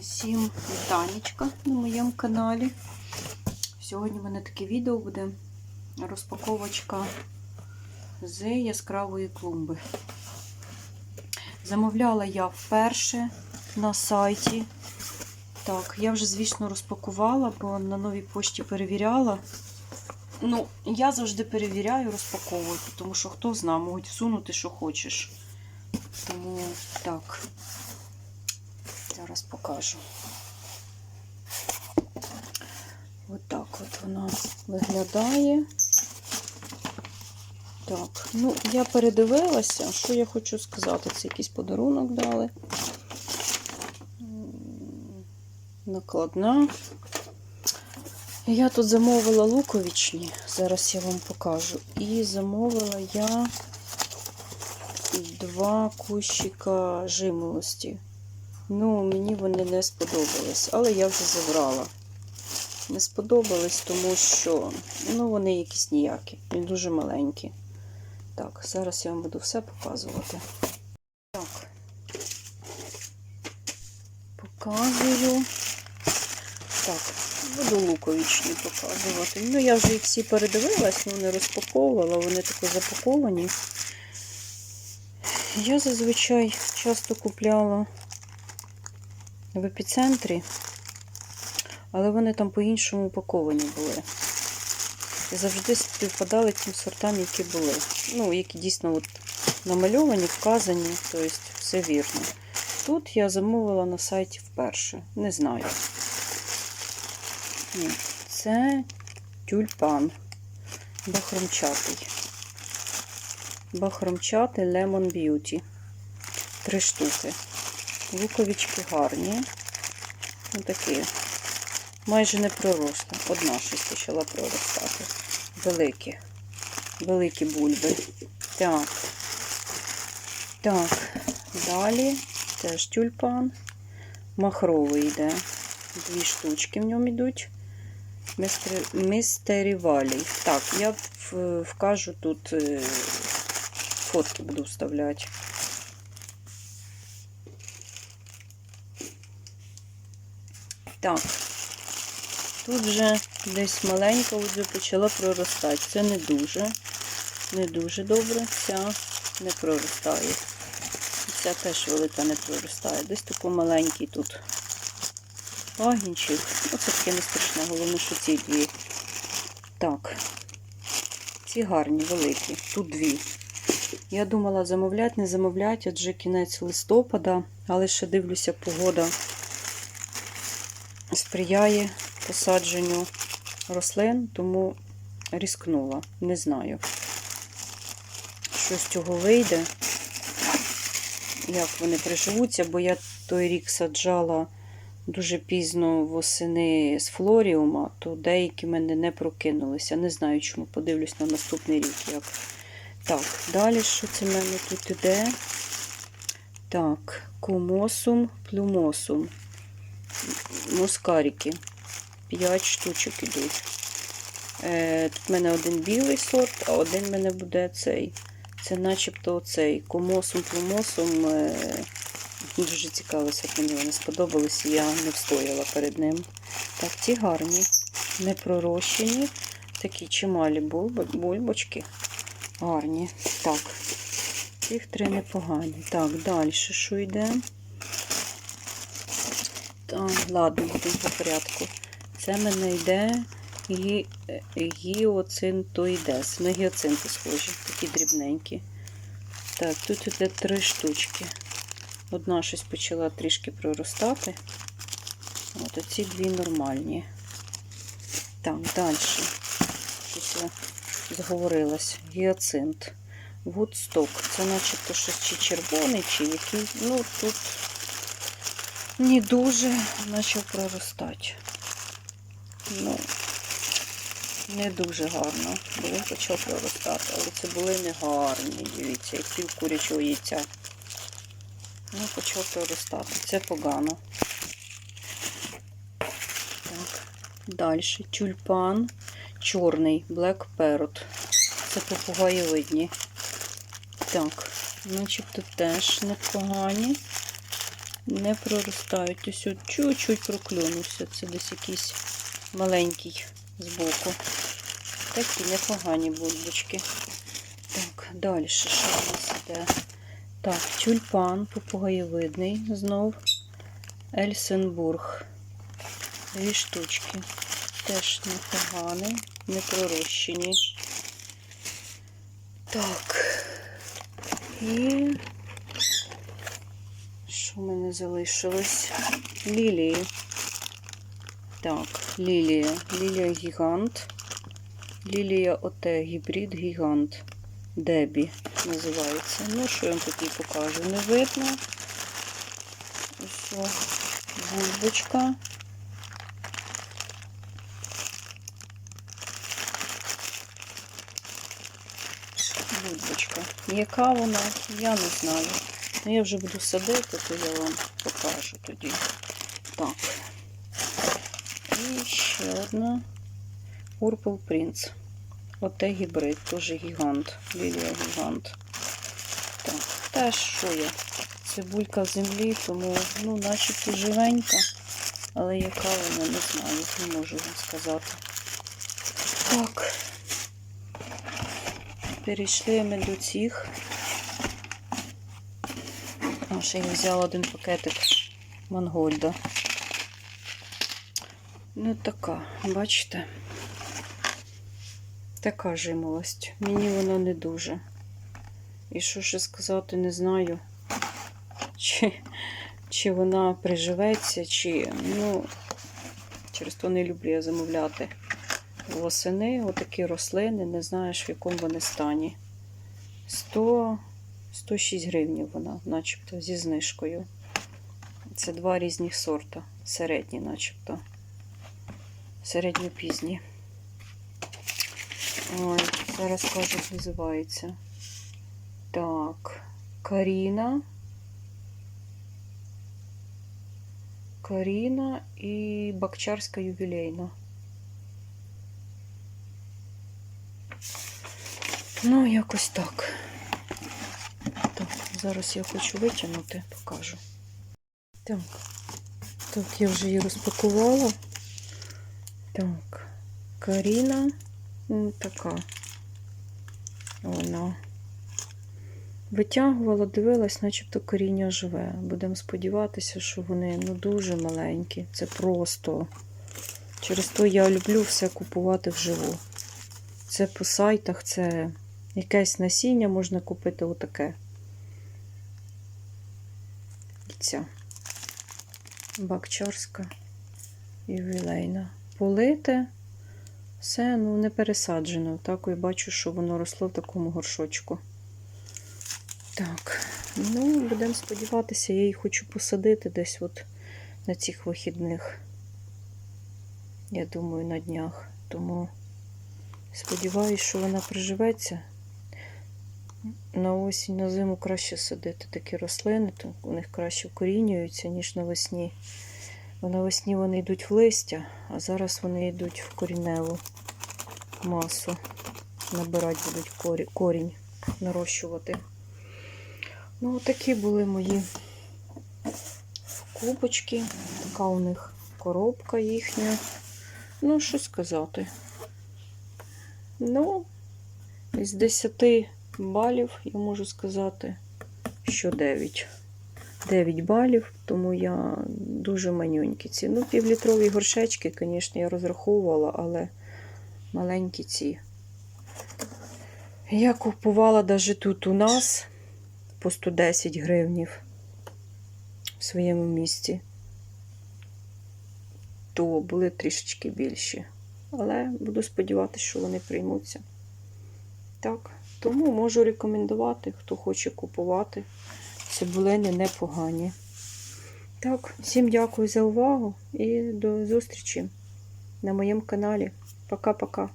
Всім вітанечка на моєму каналі. Сьогодні в мене таке відео буде розпаковочка з яскравої клумби. Замовляла я вперше на сайті. Так, я вже, звісно, розпакувала, бо на новій пошті перевіряла. Ну, я завжди перевіряю, розпаковую, тому що хто знає, можуть всунути, що хочеш. Тому так. Зараз покажу. Отак от, от вона виглядає. Так, ну, я передивилася, що я хочу сказати. Це якийсь подарунок дали. Накладна. Я тут замовила луковичні, зараз я вам покажу. І замовила я два кущика жимолості. Ну, мені вони не сподобались, але я вже забрала. Не сподобались, тому що ну, вони якісь ніякі, вони дуже маленькі. Так, зараз я вам буду все показувати. Так, показую. Так, буду луковичні показувати. Ну, я вже їх всі передивилась, ну не розпаковувала, вони тако запаковані. Я зазвичай часто купляла в епіцентрі, але вони там по-іншому упаковані були. І завжди співпадали тим сортам, які були. Ну, які дійсно от намальовані, вказані, тобто все вірно. Тут я замовила на сайті вперше. Не знаю. Ні, Це тюльпан бахромчатий. Бахромчатий Lemon Beauty. Три штуки. Луковички гарні. Отакі. Майже не проросла. Одна щось почала проростати. Великі. Великі бульби. Так. Так. Далі теж тюльпан. Махровий йде. Дві штучки в ньому йдуть. Містері Валій. Так, я вкажу тут е, фотки буду вставляти. Так, тут вже десь маленька вже почала проростати. Це не дуже, не дуже добре. Ця не проростає. Ця теж велика не проростає. Десь тако маленький тут пагінчик. Оце таке не страшне, головне, що ці дві. Так, ці гарні, великі. Тут дві. Я думала замовляти, не замовляти, адже кінець листопада, але ще дивлюся, погода сприяє посадженню рослин, тому різкнула. Не знаю, що з цього вийде, як вони приживуться, бо я той рік саджала дуже пізно восени з флоріума, то деякі мене не прокинулися. Не знаю, чому подивлюсь на наступний рік. як. Так, далі, що це в мене тут іде? Так, кумосум, плюмосум мускарики. 5 штучок ідуть. Е, Тут в мене один білий сорт, а один в мене буде цей. Це начебто оцей комосум, плумосум. Е, дуже цікавий сорт, мені вони сподобалися, я не встояла перед ним. Так, ці гарні, не пророщені. Такі чималі бульбочки. Гарні. Так, цих три непогані. Так, далі що йде? Так, ладно, будемо по порядку. Це мене йде гі... гіоцинтоїдес. На гіоцинти схожі, такі дрібненькі. Так, тут іде три штучки. Одна щось почала трішки проростати. От оці дві нормальні. Так, далі. Щось я зговорилась. Гіоцинт. Вудсток. Це начебто щось чи червоний, чи який. Ну, тут не дуже почав проростати. Ну, не дуже гарно. Він почав проростати, але це були не гарні, дивіться, як пів курячого яйця. Ну, почав проростати. Це погано. Так, далі. Тюльпан чорний, Black Parrot. Це попугаєвидні. Так, начебто теж непогані. Не проростають. Ось от чуть-чуть проклюнувся. Це десь якийсь маленький збоку. Такі непогані бульбочки. Так, далі що у нас іде? Так, тюльпан попугаєвидний знов. Ельсенбург. Дві штучки. Теж непогані, не пророщені. Так. І що в мене залишилось? Лілії. Так, лілія. Лілія гігант. Лілія оте гібрид гігант. Дебі називається. Ну, що я вам тут покажу? Не видно. Ось бульбочка. Бульбочка. Яка вона, я не знаю. Ну, я вже буду садити, то я вам покажу тоді. Так. І ще одна. Purple Prince. Оте гібрид, теж гігант. Лілія гігант. Так, теж що я? Цибулька в землі, тому, ну, начебто живенька, але яка вона, не знаю, не можу вам сказати. Так. Перейшли ми до цих. Ще я взяла один пакетик Мангольда. Ну, така, бачите? Така жимолость. Мені вона не дуже. І що ще сказати, не знаю, чи, чи вона приживеться, чи, ну, через то не люблю я замовляти восени отакі рослини, не знаєш, в якому вони стані. 100, 106 гривень вона, начебто, зі знижкою. Це два різних сорта. Середні, начебто. Середньопізні. Ой, зараз кажу, як називається. Так, Каріна. Каріна і Бакчарська ювілейна. Ну, якось так. Зараз я хочу витягнути, покажу. Так, так, я вже її розпакувала. Так, Каріна. Така. Вона. Витягувала, дивилась, начебто коріння живе. Будемо сподіватися, що вони ну, дуже маленькі. Це просто. Через то я люблю все купувати вживу. Це по сайтах, це якесь насіння можна купити отаке. І ця бакчарська ювілейна. Полите. Все, ну, не пересаджено. Так, я бачу, що воно росло в такому горшочку. Так, ну, будемо сподіватися, я її хочу посадити десь от на цих вихідних. Я думаю, на днях. Тому сподіваюся, що вона приживеться. На осінь, на зиму краще садити такі рослини, то у них краще вкорінюються, ніж навесні. Бо навесні вони йдуть в листя, а зараз вони йдуть в коріневу масу. Набирати будуть корі- корінь, нарощувати. Ну, такі були мої кубочки. Така у них коробка їхня. Ну, що сказати. Ну, із 10 балів я можу сказати, що 9. 9 балів, тому я дуже манюнькі ці. Ну, півлітрові горшечки, звісно, я розраховувала, але маленькі ці. Я купувала навіть тут у нас по 110 гривнів в своєму місті. То були трішечки більші. Але буду сподіватися, що вони приймуться. Так, тому можу рекомендувати, хто хоче купувати. Цибулини непогані. Так, всім дякую за увагу і до зустрічі на моєму каналі. Пока-пока.